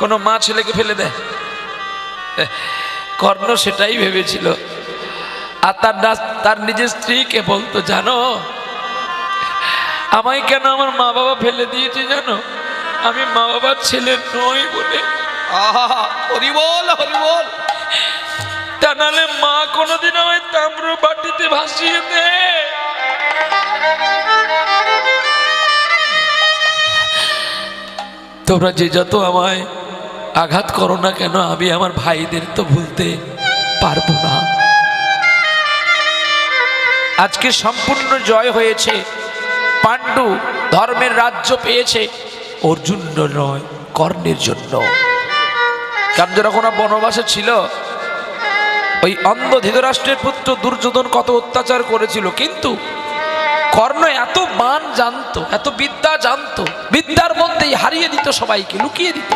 কোনো মা ছেলেকে ফেলে দেয়। কর্ণ সেটাই ভেবেছিল। আর তার তার নিজের স্ত্রীকে বলতো জানো আমায় কেন আমার মা বাবা ফেলে দিয়েছে জানো? আমি মা বাবার ছেলে নই বলে। আহা হরিবল হরিবল তা নাহলে মা কোনোদিন আমায় তাম্র বাটিতে ভাসিয়ে দেয়। তোমরা যে যত আমায় আঘাত করো না কেন, আমি আমার ভাইদের তো ভুলতে পারব না। আজকে সম্পূর্ণ জয় হয়েছে, পাণ্ডু ধর্মের রাজ্য পেয়েছে, অর্জুন নয় কর্ণের জন্য। কারণ যখন বনবাসে ছিল, ওই অন্ধ ধৃতরাষ্ট্রের পুত্র দুর্যোধন কত অত্যাচার করেছিল, কিন্তু কর্ণ এত মান জানতো, এত বিদ্যা জানতো, বিদ্যার মধ্যেই হারিয়ে দিত সবাইকে, লুকিয়ে দিত।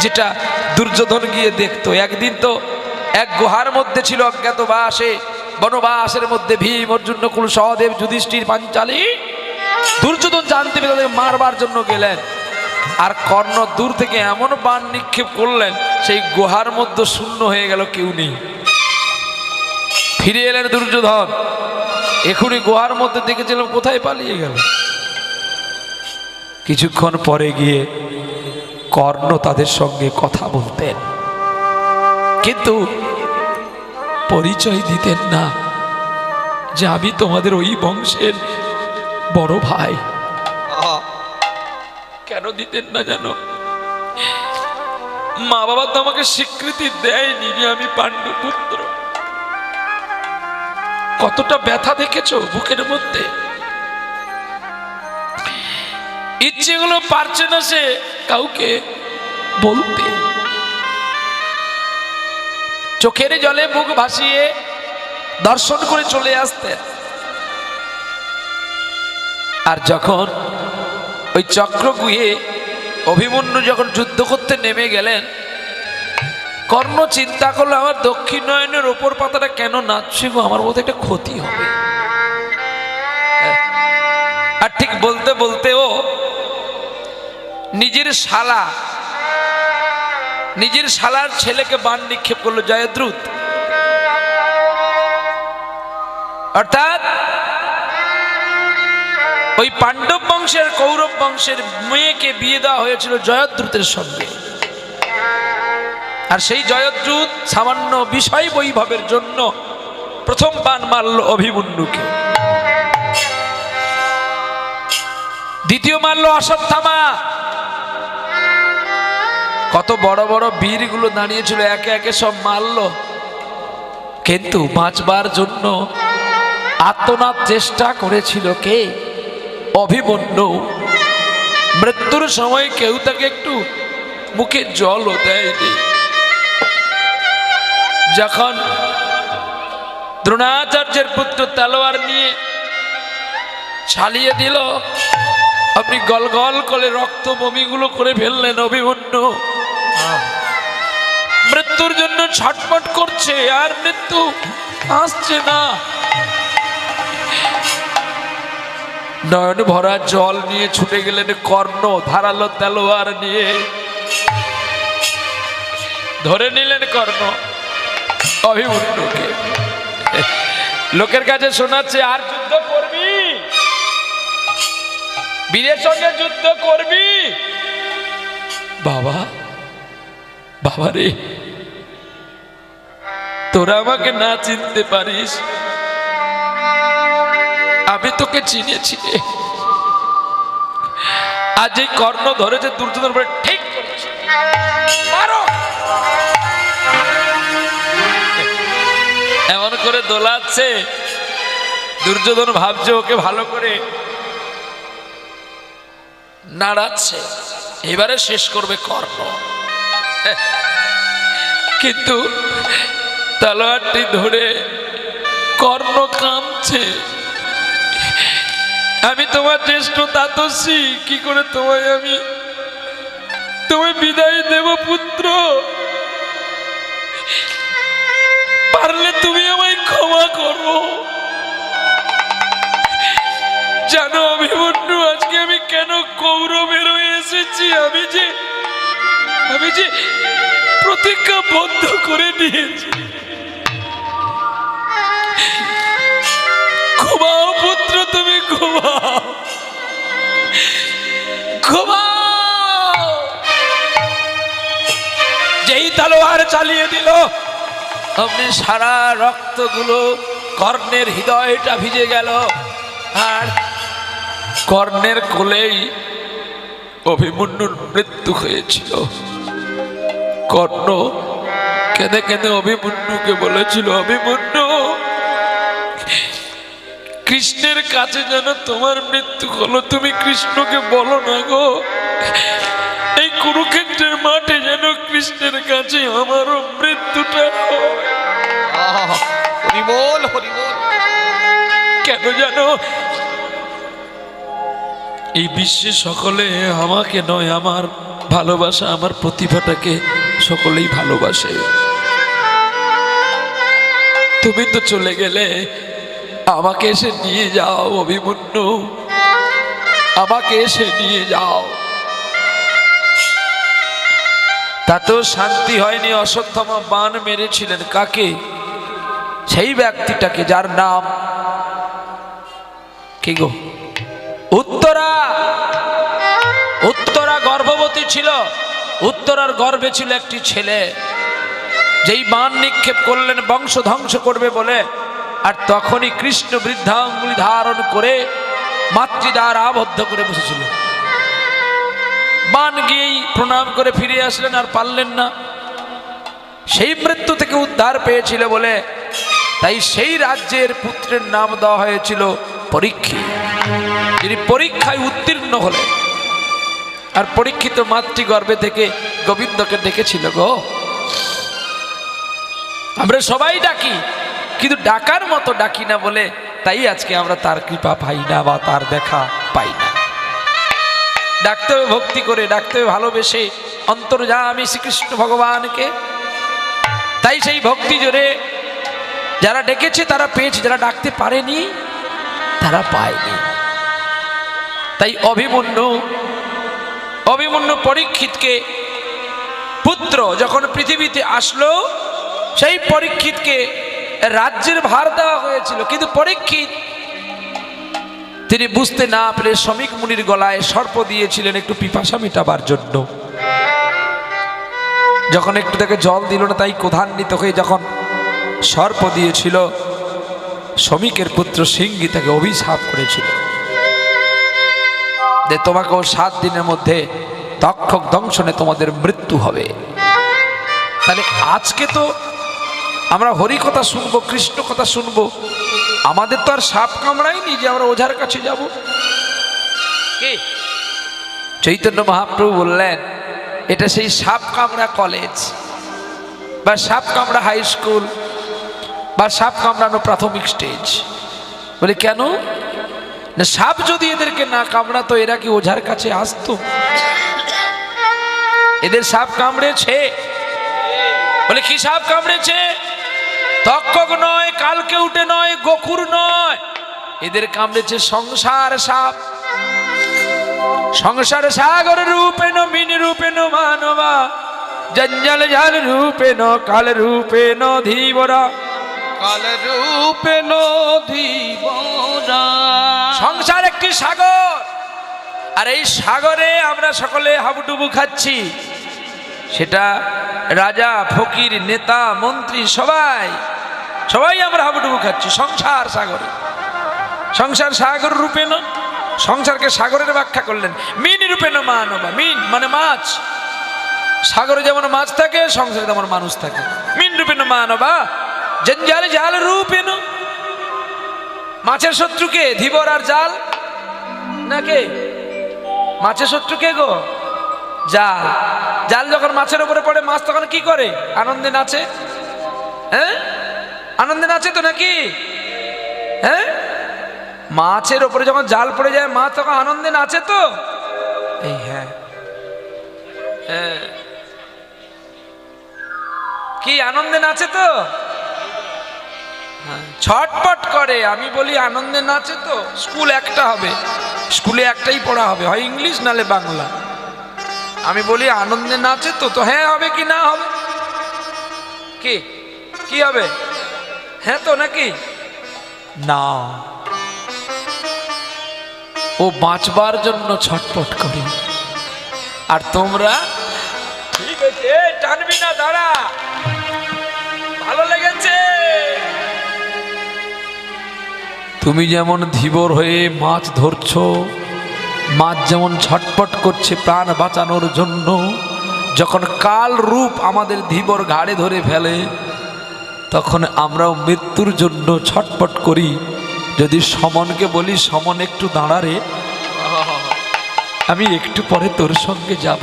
যেটা দুর্যোধন গিয়ে দেখতো। একদিন তো এক গুহার মধ্যে ছিল অজ্ঞাত অজ্ঞাতবাসে বনবাসের মধ্যে ভীম, অর্জুন, নকুল, সহদেব, যুধিষ্ঠির, পাঞ্চালী। দুর্যোধন জানতে পেরে তাদেরকে মারবার জন্য গেলেন। আর কর্ণ দূর থেকে এমন বান নিক্ষেপ করলেন, সেই গুহার মধ্যে শূন্য হয়ে গেল কেউ নেই। ফিরে এলেন দুর্যোধন। এখনই গুহার মধ্যে দেখেছিলাম, কোথায় পালিয়ে গেল। কিছুক্ষণ পরে গিয়ে কর্ণ তাদের সঙ্গে কথা বলতেন। কিন্তু পরিচয় দিতেন না যে আমি তোমাদের ওই বংশের বড় ভাই। কেন দিতেন না জানো মা বাবা তো আমাকে স্বীকৃতি দেয়নি যে আমি পাণ্ডু পুত্র কতটা ব্যথা দেখেছ বুকের মধ্যে? ইচ্ছেগুলো পারছে না সে কাউকে বলতে। চোখের জলে মুখ ভাসিয়ে দর্শন করে চলে আসতেন আর যখন ওই চক্রগুহে অভিমন্যু যখন যুদ্ধ করতে নেমে গেলেন, কর্ণ চিন্তা করল, আমার দক্ষিণ নয়নের ওপর পাতাটা কেন নাচছে গো? আমার মধ্যে একটা ক্ষতি হবে। আর ঠিক বলতে বলতে ও নিজের শালা, নিজের শালার ছেলেকে বান নিক্ষেপ করল জয়দ্রুত। অর্থাৎ, ওই পাণ্ডব বংশের, কৌরব বংশের মেয়েকে বিয়ে দেওয়া হয়েছিল জয়দ্রুতের সঙ্গে। আর সেই জয়দ্রুত সামান্য বিষয় বৈভবের জন্য প্রথম বান মারল অভিমন্যুকে। দ্বিতীয় মারল অশ্বত্থামা। কত বড় বড় বীরগুলো দাঁড়িয়েছিল, একে একে সব মারল। কিন্তু বাঁচবার জন্য আত্মনাথ চেষ্টা করেছিল কে? অভিমন্যু। মৃত্যুর সময় কেউ তাকে একটু মুখে জলও দেয়নি। যখন দ্রোণাচার্যের পুত্র তালোয়ার নিয়ে ছালিয়ে দিল আপনি গল গল করে রক্ত বমিগুলো করে ফেললেন অভিমন্যু। মৃত্যুর জন্য ছটপট করছে, আর মৃত্যু আসছে না। নয়ন ভরা জল নিয়ে ছুটে গেলেন কর্ণ, ধারালো তেলোয়ার নিয়ে। ধরে নিলেন কর্ণ, অভিমন্যুকে। লোকের কাছে শোনাচ্ছে, আর যুদ্ধ বীরের সঙ্গে যুদ্ধ করবি? বাবা বাবা রে, তোরা আমাকে না চিনতে পারিস। আমি তোকে চিনেছি আজ এই কর্ণ ধরেছে দুর্যোধন বলে ঠিক এমন করে দোলাচ্ছে। দুর্যোধন ভাবছে ওকে ভালো করে নাড়াচ্ছে। এবারে শেষ করবে কর্ণ। কিন্তু তলোয়ারটি ধরে কর্ণ কাঁদছে আমি তোমার জ্যেষ্ঠ তাতসী কি করে তোমায় আমি, তোমায় বিদায় দেব পুত্র? পারলে তুমি আমায় ক্ষমা করো। জানো আমি কেন কৌরবের এসেছি আমি যে আমি যে প্রতিজ্ঞা বন্ধ করে নিয়েছি ঘুমাও পুত্র, তুমি ঘুমাও। ঘুমাও। যেই তালোয়ার চালিয়ে দিল আপনি সারা রক্তগুলো কর্ণের হৃদয়টা ভিজে গেল। আর কর্ণের কোলেই অভিমন্যুর মৃত্যু হয়েছিল। কর্ণ কেঁদে কেঁদে অভিমন্যুকে বলেছিল অভিমন্যু কৃষ্ণের কাছে যেন তোমার মৃত্যু হলো তুমি কৃষ্ণকে বলো না গো। এই কুরুক্ষেত্রের মাঠে যেন কৃষ্ণের কাছে আমারও মৃত্যুটা কেন জানো এই বিশ্বে সকলে আমাকে নয়, আমার ভালোবাসা, আমার প্রতিভাটাকে সকলেই ভালোবাসে। তুমি তো চলে গেলে আমাকে এসে নিয়ে যাও, অভিমন্যু। আমাকে এসে নিয়ে যাও। তাতেও শান্তি হয়নি অশ্বত্থমা বান মেরেছিলেন কাকে? সেই ব্যক্তিটাকে যার নাম কি গো? ছিল। উত্তরার গর্ভে ছিল একটি ছেলে, যেই বান নিক্ষেপ করলেন, বংশ ধ্বংস করবে বলে। আর তখনই কৃষ্ণ বৃদ্ধাঙ্গুলি ধারণ করে মাতৃদ্বার আবদ্ধ করে বসেছিল। বান গিয়েই প্রণাম করে ফিরে আসলেন, আর পারলেন না। সেই মৃত্যু থেকে উদ্ধার পেয়েছিল বলে, তাই সেই রাজ্যের পুত্রের নাম দেওয়া হয়েছিল পরীক্ষিত যিনি পরীক্ষায় উত্তীর্ণ হলেন। আর পরীক্ষিত মাতৃগর্ভে থেকে গোবিন্দকে ডেকেছিল গো। আমরা সবাই ডাকি, কিন্তু ডাকার মতো ডাকি না বলে তাই আজকে আমরা তার কৃপা পাই না বা তার দেখা পাই না। ডাকতে হবে ভক্তি করে ডাকতে হবে ভালোবেসে অন্তর যা আমি শ্রীকৃষ্ণ ভগবানকে, তাই সেই ভক্তি জোরে যারা ডেকেছে, তারা পেয়েছে, যারা ডাকতে পারেনি, তারা পায়নি। তাই অভিমন্যু অভিমন্যু পরীক্ষিতকে পুত্র যখন পৃথিবীতে আসলো, সেই পরীক্ষিতকে রাজ্যের ভার দেওয়া হয়েছিল। কিন্তু পরীক্ষিত, তিনি বুঝতে না পেরে শ্রমিক মুনির গলায় সর্প দিয়েছিলেন একটু পিপাসা মেটাবার জন্য। যখন একটু তাকে জল দিল না, তাই ক্রধান্বিত হয়ে যখন সর্প দিয়েছিল, শ্রমিকের পুত্র সিংহী তাকে অভিশাপ করেছিল। যে তোমাকেও সাত দিনের মধ্যে তক্ষক দংশনে তোমাদের মৃত্যু হবে। তাহলে আজকে তো আমরা হরি কথা শুনব কৃষ্ণ কথা শুনব। আমাদের তো আর সাপ কামড়ায়নি যে আমরা ওঝার কাছে যাব। কে? চৈতন্য মহাপ্রভু বললেন এটা সেই সাপ কামড়া কলেজ বা সাপ কামড়া হাই স্কুল বা সাপ কামড়ানো প্রাথমিক স্টেজ বলে কেন? না, সাপ যদি এদেরকে না কামড়াতো, এরা কি ওঝার কাছে আসতো? এদের সাপ কামড়েছে। বলে, কি সাপ কামড়েছে? তক্ষক নয়, কালকে উঠে নয়, গোকুর নয়। এদের কামড়েছে সংসার সাপ। সংসার সাগর রূপেণ মিন রূপেণ মানবা। জঞ্জল জাল রূপেণ কাল রূপেণ ধীবরা। কাল রূপে নদীবরা সংসার একটি সাগর? আর এই সাগরে আমরা সকলে হাবুডুবু খাচ্ছি। সেটা রাজা, ফকির, নেতা, মন্ত্রী, সবাই। সবাই আমরা হাবুডুবু খাচ্ছি, সংসার সাগরে। সংসার সাগর রূপে না সংসারকে সাগরের ব্যাখ্যা করলেন। মিন রূপে মানবা মিন মানে মাছ। সাগরে যেমন মাছ থাকে, সংসারে তেমন মানুষ থাকে। মিন রূপে মানবা জঞ্জাল জাল রূপে মাছের শত্রুকে ধীবর আর জাল নাকি? মাছের শত্রু কে গো? জাল। জাল যখন মাছের উপরে পড়ে, মাছ তখন কি করে? আনন্দে নাচে। হ্যাঁ? আনন্দে নাচে তো নাকি? হ্যাঁ? মাছের উপরে যখন জাল পড়ে যায়, মাছ তখন আনন্দে নাচে তো? এই হ্যাঁ। হ্যাঁ। কি আনন্দে নাচে তো? ছটপট করে। আমি বলি আনন্দে নাচে তো? স্কুল একটা হবে। স্কুলে একটাই পড়া হবে, হয় ইংলিশ নালে বাংলা। আমি বলি, আনন্দে নাচে তো তো হ্যাঁ হবে কি না হবে? কি? কি হবে? হ্যাঁ তো নাকি? না। ও বাঁচবার জন্য ছটপট করে। আর তোমরা ঠিক আছে, টানবি না, দাঁড়া। ভালো লেগেছে তুমি যেমন ধীবর হয়ে মাছ ধরছো, মাছ যেমন ছটপট করছে প্রাণ বাঁচানোর জন্য, যখন কাল রূপ আমাদের ধীবর ঘাড়ে ধরে ফেলে, তখন আমরাও মৃত্যুর জন্য ছটপট করি। যদি সমনকে বলি, সমন একটু দাঁড়ারে আমি একটু পরে তোর সঙ্গে যাব।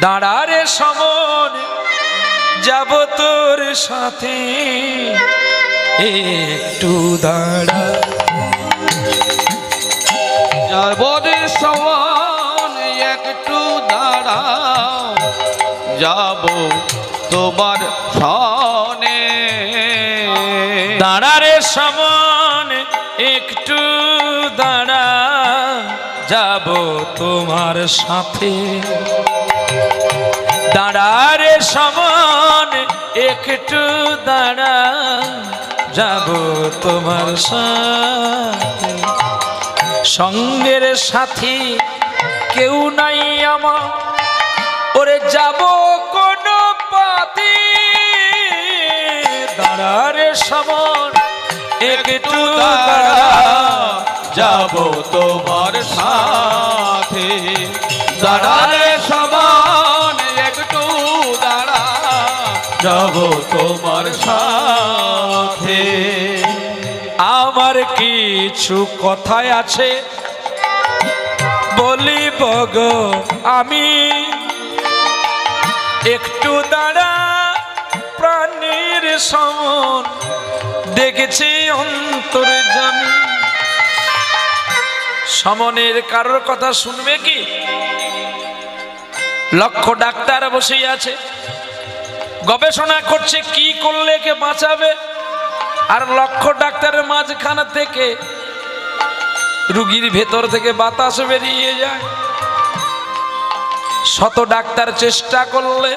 দাঁড়ারে সমন। যাব তোর সাথে। একটু দাঁড়া। যাবরে সমান একটু দাঁড়াও যাব তোমার সনে। দাঁড়ারে সমান, একটু দাঁড়া। যাব তোমার সাথে। দাঁড়ারে সমান, একটু দাঁড়া, যাব তোমার সাথে। সঙ্গের সাথী কেউ নাই আমার, ওরে যাব কোন পথে দাঁড়ারে সমন, একটু দাঁড়া, যাব তোমার সাথে। দাঁড়ালে যাব তোমার সাথে। আমার কিছু কথায় আছে। বলি গো আমি একটু দাঁড়া প্রাণীর সমন দেখেছি অন্তরে জানি। সমনের কারোর কথা শুনবে কি? লক্ষ ডাক্তার বসেই আছে। গবেষণা করছে কি করলে কে বাঁচাবে? আর লক্ষ ডাক্তারের মাঝখানা থেকে রুগীর ভেতর থেকে বাতাস বেরিয়ে যায়। শত ডাক্তার চেষ্টা করলে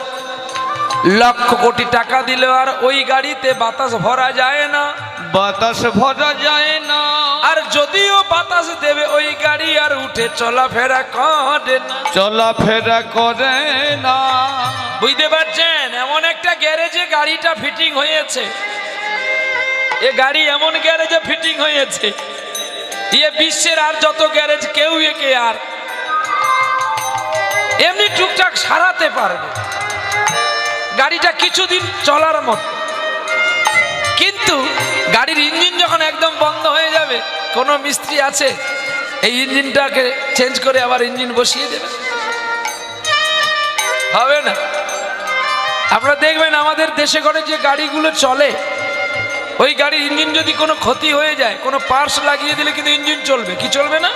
লক্ষ কোটি টাকা দিলে আর ওই গাড়িতে বাতাস ভরা যায় না। বাতাস ভরা যায় না। আর যদিও বাতাস দেবে ওই গাড়ি আর উঠে চলাফেরা করে না। চলাফেরা করে না। বুঝতে পারছেন? এমন একটা গ্যারেজে গাড়িটা ফিটিং হয়েছে। এ গাড়ি এমন গ্যারেজে ফিটিং হয়েছে ইয়ে বিশ্বের আর যত গ্যারেজ, কেউ একে আর এমনি টুকটাক সারাতে পারবে। গাড়িটা কিছুদিন চলার মতো। কিন্তু গাড়ির ইঞ্জিন যখন একদম বন্ধ হয়ে যাবে, কোনো মিস্ত্রি আছে? এই ইঞ্জিনটাকে চেঞ্জ করে আবার ইঞ্জিন বসিয়ে দেবে। হবে না। আপনারা দেখবেন আমাদের দেশে করে যে গাড়িগুলো চলে, ওই গাড়ির ইঞ্জিন যদি কোনো ক্ষতি হয়ে যায়, কোনো পার্স লাগিয়ে দিলে কিন্তু ইঞ্জিন চলবে। কি চলবে না?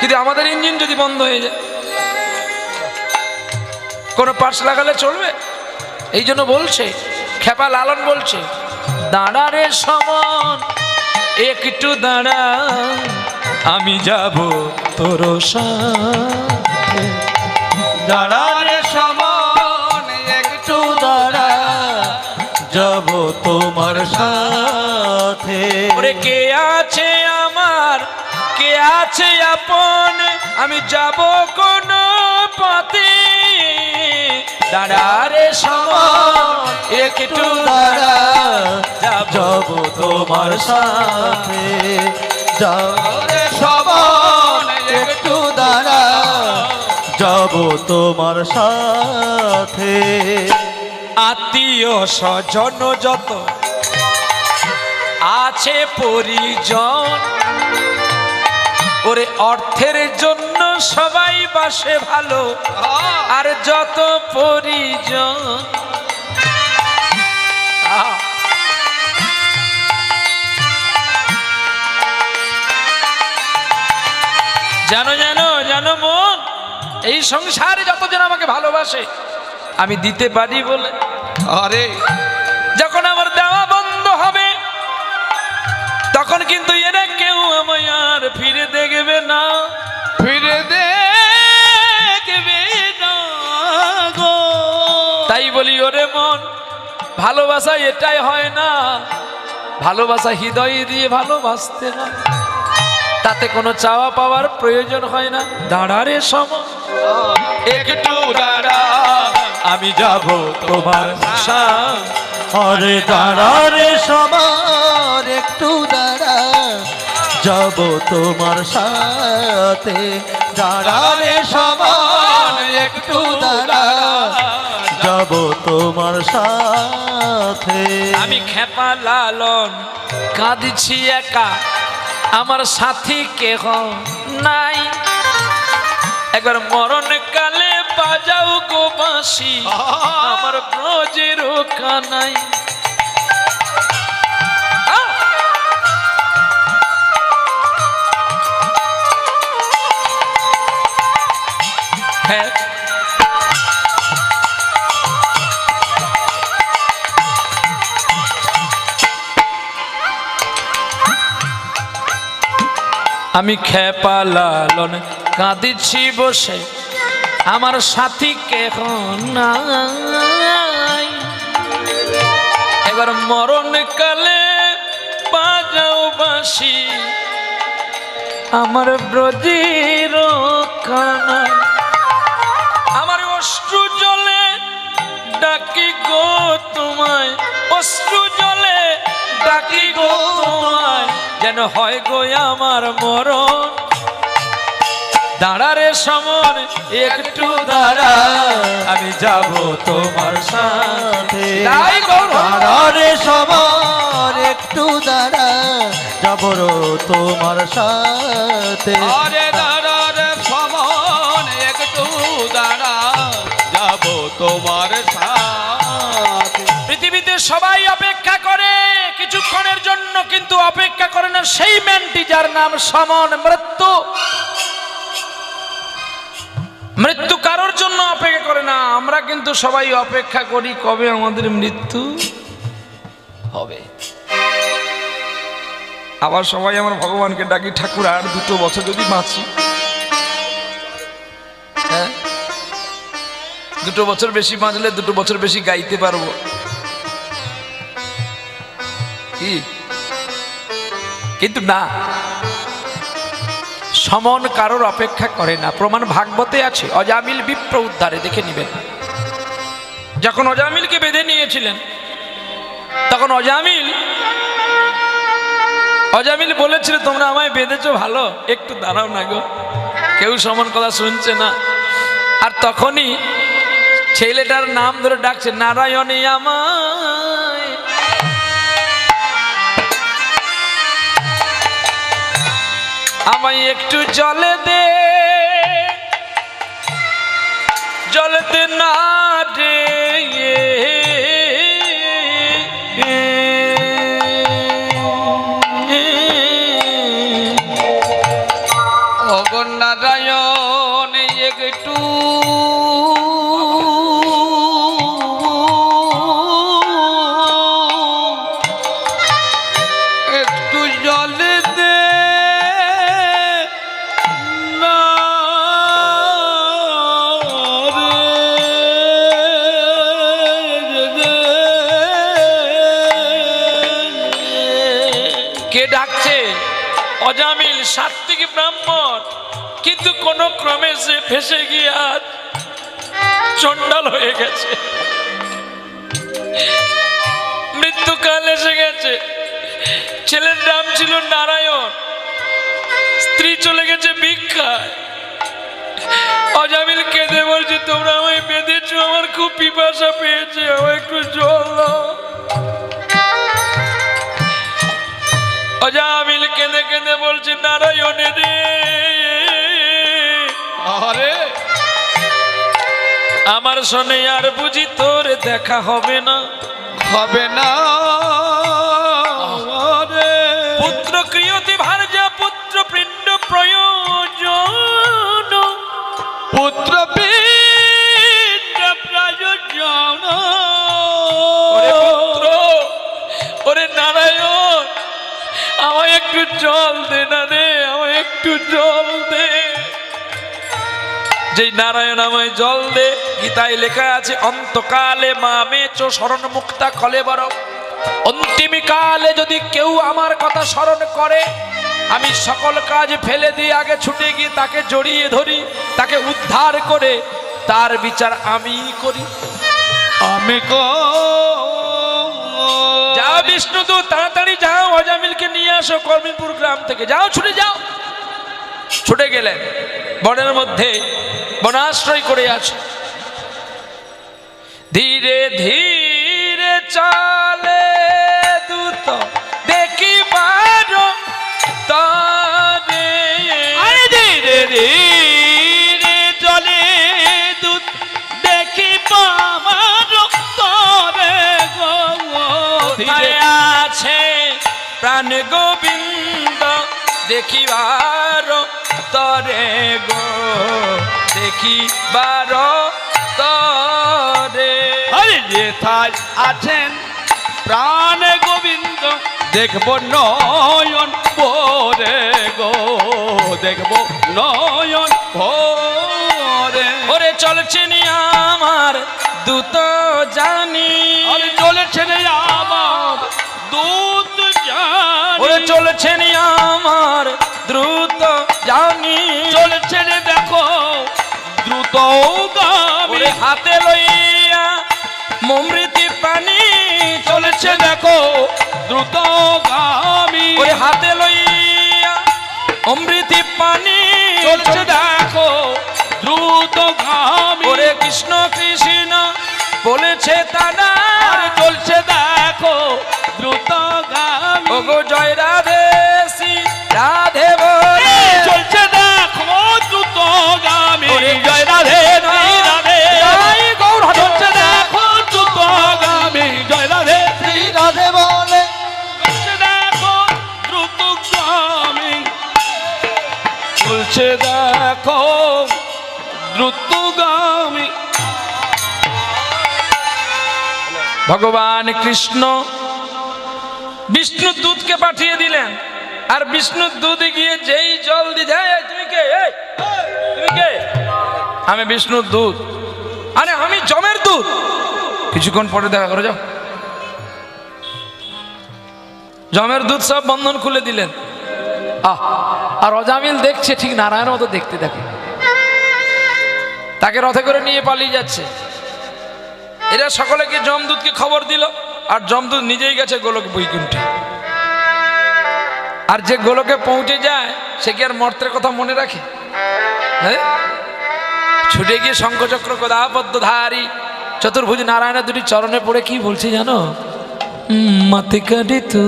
কিন্তু আমাদের ইঞ্জিন যদি বন্ধ হয়ে যায়, কোনো পার্স লাগালে চলবে? এই জন্য বলছে, খেপা লালন বলছে দাঁড়ারে সমন, একটু দাঁড়া, আমি যাব তোর দাঁড়ালে যাব তোমার সাথে। ওরে কে আছে আমার? কে আছে আপন? আমি যাব কোন পথে। দাঁড়ারে সমন একটু দাঁড়া। যাব তোমার সাথে। যাবে সমান একটু দাঁড়া। যাব তোমার সাথে। আত্মীয় স্বজন যত আছে পরিজন, ওরে অর্থের জন্য সবাই বাসে ভালো আর যত পরিজন। জানো জানো জানো মন, এই সংসারে যতজন আমাকে ভালোবাসে আমি দিতে পারি বলে। আরে। যখন আমার দেওয়া বন্ধ হবে তখন কিন্তু এরা কেউ আমায় আর ফিরে দেখবে না। ফিরে দেখবে না গো। তাই বলি ওরে মন ভালোবাসা এটাই হয় না। ভালোবাসা হৃদয় দিয়ে ভালোবাসতে হয়। তাতে কোনো চাওয়া পাওয়ার প্রয়োজন হয় না। দাঁড়ারে সম একটু দাঁড়া। আমি যাব তোমার সাথ আরে দাঁড়ারে সবার, একটু দাঁড়া। যাব তোমার সাথে। দাঁড়ারে সবার, একটু দাঁড়া। যাব তোমার সাথে। আমি খেপা লালন, কাঁদছি একা। আমার সাথী কেহ নাই। একবার মরণ কালে বাজাও গো বাঁশি আমার ব্রজের কানাই! হ্যাঁ। আমি খেপা লালন কাঁদিছি বসে। আমার সাথী কেহ নাই। এবার মরণ কালে বাজাও বাসি আমার ব্রজির আমার অশ্রু জলে ডাকি গো তোমায়, অশ্রু জলে ডাকি গো তোমায়, যেন হয় গো আমার মরণ দাঁড়ারে সমন একটু দাঁড়া আমি যাব তোমার সাথে। দাঁড়ারে সবার একটু দাঁড়া যাব তোমার সাথে। আরে দাঁড়া রে সমন একটু দাঁড়া যাব তোমার সাথ। পৃথিবীতে সবাই অপেক্ষা করে কিছুক্ষণের জন্য কিন্তু অপেক্ষা করে না। সেই ম্যানটি যার নাম সমন মৃত্যু। মৃত্যু কারোর জন্য অপেক্ষা করে না। আমরা কিন্তু সবাই অপেক্ষা করি কবে আমাদের মৃত্যু হবে। আবার সবাই আমার ভগবানকে ডাকি, ঠাকুর, আর দুটো বছর যদি বাঁচি। হ্যাঁ? দুটো বছর বেশি বাঁচলে দুটো বছর বেশি গাইতে পারব। কিন্তু না। সমন কারোর অপেক্ষা করে না। প্রমাণ ভাগবতে আছে। অজামিল বিপ্র উদ্ধারে দেখে নিবেন। যখন অজামিলকে বেঁধে নিয়েছিলেন, তখন অজামিল অজামিল বলেছিল, তোমরা আমায় বেঁধেছো ভালো, একটু দাঁড়াও না গো। কেউ সমন কথা শুনছে না। আর তখনই ছেলেটার নাম ধরে ডাকছে, নারায়ণী আমায় আমায় একটু জলে দে। জলতে না দে। অগণ নারায়ণ একটু সে ফেসে গিয়ে আজ চণ্ডাল হয়ে গেছে। মৃত্যুকাল এসে গেছে। ছেলের নাম ছিল নারায়ণ। স্ত্রী চলে গেছে ভিক্ষায় অজামিল কেঁদে বলছে, তোমরা আমায় বেঁধেছো, আমার খুব পিপাসা পেয়েছে আমার একটু জল অজামিল কেঁদে কেঁদে বলছে নারায়ণে রে আরে আমার শোনে আর বুঝি তোর দেখা হবে না। হবে না। পুত্র ক্রিয়তে ভার্যা পুত্র পিণ্ড প্রয়োজন। পুত্র পিণ্ড প্রয়োজন। ওরে পুত্র ওরে নারায়ণ আমায় একটু জল দে না রে আমায় একটু জল দে। যেই নারায়ণাময় জল দে গীতায় লেখা আছে অন্তকালে মা মেচ স্মরণ মুক্তা কলে বড়। অন্তিম কালে যদি কেউ আমার কথা স্মরণ করে আমি সকল কাজ ফেলে দিয়ে আগে ছুটে গিয়ে তাকে জড়িয়ে ধরি তাকে উদ্ধার করে তার বিচার আমি করি। আমি যাও বিষ্ণুদূত তাড়াতাড়ি যাও অজামিলকে নিয়ে আসো কর্মীপুর গ্রাম থেকে। যাও ছুটে যাও। ছুটে গেলেন। বনের মধ্যে বনাশ্রয় করে আছে। ধীরে ধীরে চলে দূত দেখি বারো তরে। ধীরে ধীরে চলে দুধ দেখি পামার তরে গো। ধীরে কোথায় আছে প্রাণ গোবিন্দ দেখিবার তরে গো। দেখিবার তরে। আরে যেথায় আছেন প্রাণ গোবিন্দ দেখব নয়ন ভোরে গো। দেখব নয়ন ভোরে। ওরে চলছেন আমার দূত জানি। আরে চলেছেন আমার দূত জানি। ওরে চলছেন আমার দ্রুত জানি। দেখো দ্রুত গামী ওরে হাতে লইয়া মমৃতি পানি চলেছে দেখো দ্রুত গামী। ওরে হাতে লইয়া অমৃতি পানি চলছে দেখো দ্রুত গামী। ওরে কৃষ্ণ কৃষ্ণ বলেছে তারা চলছে দেখো চলছে দেখো দ্রুতগামী। ভগবান কৃষ্ণ বিষ্ণু দুধকে পাঠিয়ে দিলেন। আর বিষ্ণু দুধ গিয়ে যেই জল দিয়ে যায় "এই, তুমি কে? তুমি কে? আমি বিষ্ণুর দুধ। আরে আমি জমের দুধ। কিছুক্ষণ পরে দেখা করে যাও। জমের দুধ সব বন্ধন খুলে দিলেন। আহ, আর অজামিল দেখছে ঠিক নারায়ণ মতো দেখতে দেখে। তাকে রথে করে নিয়ে পালিয়ে যাচ্ছে। এরা সকলেকে জমদূতকে খবর দিল, আর জমদূত নিজেই গেছে গোলক বৈকুণ্ঠে। আর যে গোলকে পৌঁছে যায়, সে কি আর মর্তের কথা মনে রাখে? হ্যাঁ? ছুটে গিয়ে শঙ্খচক্র গদাপদ্মধারী চতুর্ভুজ নারায়ণের দুটি চরণে পড়ে কি বলছে জানো? মাতে কাটে তো।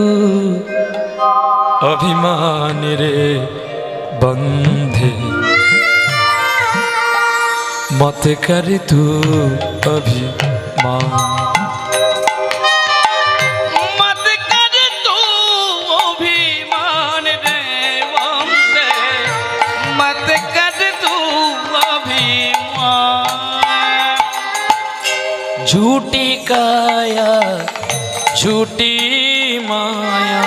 অভিমান রে বন্ধে মতে করে তু অভিমান মত কর তু অভিমান রে বন্দে মত কর তু অভিমান झूठी काया झूठी माया